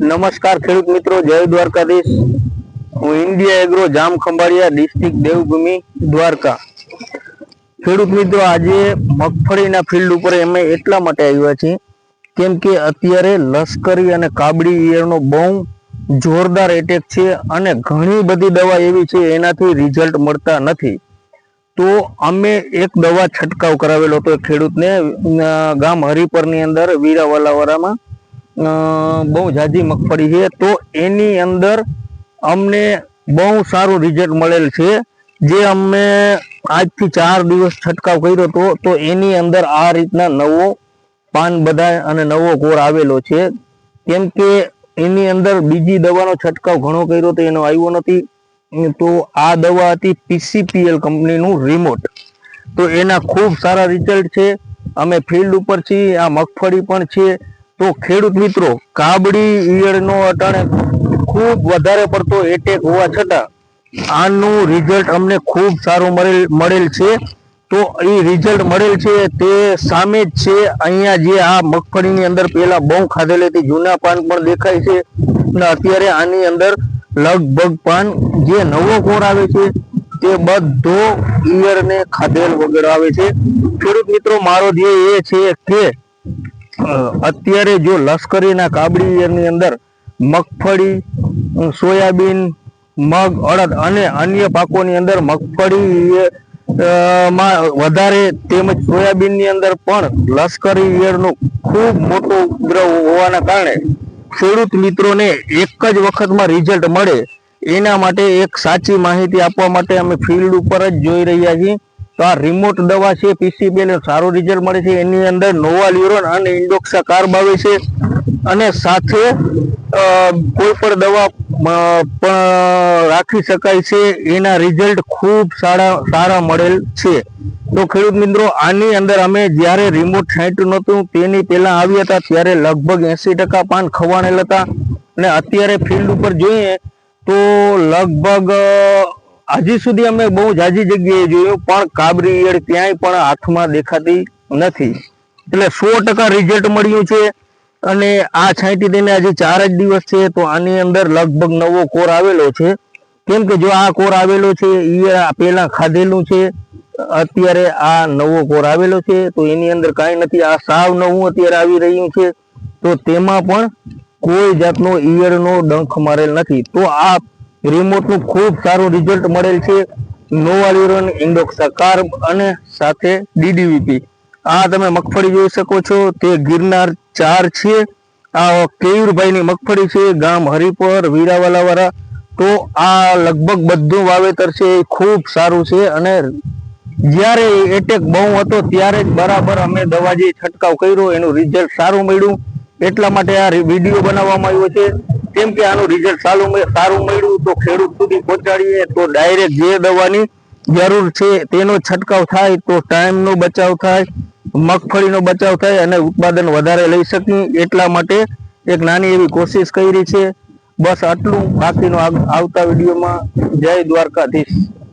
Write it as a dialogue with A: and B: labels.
A: નમસ્કાર ખેડૂત મિત્રો જય દ્વારકાધીશ. હું India agro Jam Khambhaliya district Devbhoomi Dwarka. ખેડૂત મિત્રો આજે મગફળીના ફિલ્ડ ઉપર અમે એટલા માટે આવ્યા છીએ કેમ કે અત્યારે લશ્કરી અને કાબડી ઈયળનો બહુ જોરદાર એટેક છે અને ઘણી બધી દવા એવી છે એનાથી રિઝલ્ટ મળતા નથી. તો અમે એક દવા છંટકાવ કરાવેલો હતો ખેડૂતને ગામ હરિપરની અંદર વીરાવાલાવાળામાં. અ, બહુ જાજી મગફળી છે. તો એની અંદર અમને બહુ સારું રિઝલ્ટ મળેલ છે. જે અમે આજથી ચાર દિવસ છંટકાવ કર્યો હતો, તો એની અંદર આ રીતના નવો પાન બધા અને નવો કોર આવેલો છે. કેમ કે એની અંદર બીજી દવાનો છંટકાવ ઘણો કર્યો તો એનો આવ્યો નથી. તો આ દવા હતી પીસીપીએલ કંપનીનું રિમોટ. તો એના ખૂબ સારા રિઝલ્ટ છે. અમે ફિલ્ડ ઉપર છીએ, આ મગફળી પણ છે. તો ખેડૂત મિત્રો, કાબડી ઈયળનો અટાણે ખૂબ વધારે પડતો એટેક હોવા છતાં, આનું રિઝલ્ટ અમને ખૂબ સારું મળેલ મળેલ છે. તો એ રિઝલ્ટ મળેલ છે તે સામે જ છે. અહીંયા જે આ મગફળીની અંદર પહેલાં બહુ ખાધેલી હતી, જૂના પાન પણ દેખાય છે. અને અત્યારે આની અંદર લગભગ પાન જે નવો કોર આવે છે, તે બધો ઈયરને ખાધેલ વગર આવે છે. ખેડૂત મિત્રો, મારો ધ્યેય એ છે કે અત્યારે જો લશ્કરીના કાબડી ઈયળની અંદર મગફળી સોયાબીન, મગ, અડદ અને અન્ય પાકોની અંદર મગફળી માં, વધારે તેમજ સોયાબીનની અંદર પણ લશ્કરી ઈયળનો ખૂબ મોટો ઉપદ્રવ હોવાના કારણે ખેડૂત મિત્રોને એક જ વખતમાં રિઝલ્ટ મળે. એના માટે એક સાચી માહિતી આપવા માટે અમે ફિલ્ડ ઉપર જ જોઈ રહ્યા છીએ. તો આ રિમોટ દવા છે પીસીબીએલ સારું રિઝલ્ટ મળે છે. એની અંદર નોવા લ્યુરોન અને ઇન્ડોક્સા કાર્બ આવે છે. અને સાથે કોઈ પણ દવા પણ રાખી શકાય છે. એના રિઝલ્ટ ખૂબ સારા સારા મળેલ છે. તો ખેડૂત મિત્રો, આની અંદર અમે જ્યારે રિમોટ છાંટ્યું નહોતું, તેની પહેલાં આવ્યા હતા, ત્યારે લગભગ એંસી ટકા પાન ખવાણેલ હતા. અને અત્યારે ફિલ્ડ ઉપર જોઈએ, તો લગભગ હજી સુધી અમે બહુ જાજી જગ્યાએ જોયું, પણ કાબરી ઈયળ ક્યાંય પણ હાથમાં દેખાતી નથી. એટલે સો ટકા રિઝલ્ટ મળ્યું છે અને આ છાંટી તેને હજી ચાર જ દિવસ છે, તો આની અંદર લગભગ નવો કોર આવેલો છે. કેમ કે જો આ કોર આવેલો છે, ઈયળ પહેલાં ખાધેલું છે, અત્યારે આ નવો કોર આવેલો છે, તો એની અંદર કાંઈ નથી. આ સાવ નવું અત્યારે આવી રહ્યું છે, તો તેમાં પણ કોઈ જાતનો ઈયળનો ડંખ મારેલ નથી. તો આ રિમોટનું ખૂબ સારું રિઝલ્ટ મળેલ છે. નોવાલિરોન ઇન્ડોક્સા કાર્બ અને સાથે ડીડીવીપી આ તમે મગફળી જોઈ શકો છો. તે ગિરનાર ચાર છે. આ કેયુરભાઈની મગફળી છે. ગામ હરિપર, વીરાવાલાવાળા. તો આ લગભગ બધું વાવેતર છે. એ ખૂબ સારું છે અને જ્યારે એટેક બહુ હતો ત્યારે જ બરાબર અમે દવા જે છંટકાવ કર્યો. એનું રિઝલ્ટ સારું મળ્યું. એટલા માટે આ વીડિયો બનાવવામાં આવ્યો છે. કેમ કે આનું રિઝલ્ટ સારું સારું મળ્યું તો ખેડૂત સુધી પહોંચાડીએ તો ડાયરેક્ટ જે દવાની જરૂર છે તેનો છંટકાવ થાય તો ટાઈમનો બચાવ થાય, મગફળીનો બચાવ થાય અને ઉત્પાદન વધારે લઈ શકીએ એટલા માટે એક નાની એવી કોશિશ કરી છે. બસ આટલું. બાકીનું આવતા વિડીયોમાં જય દ્વારકાધીશ.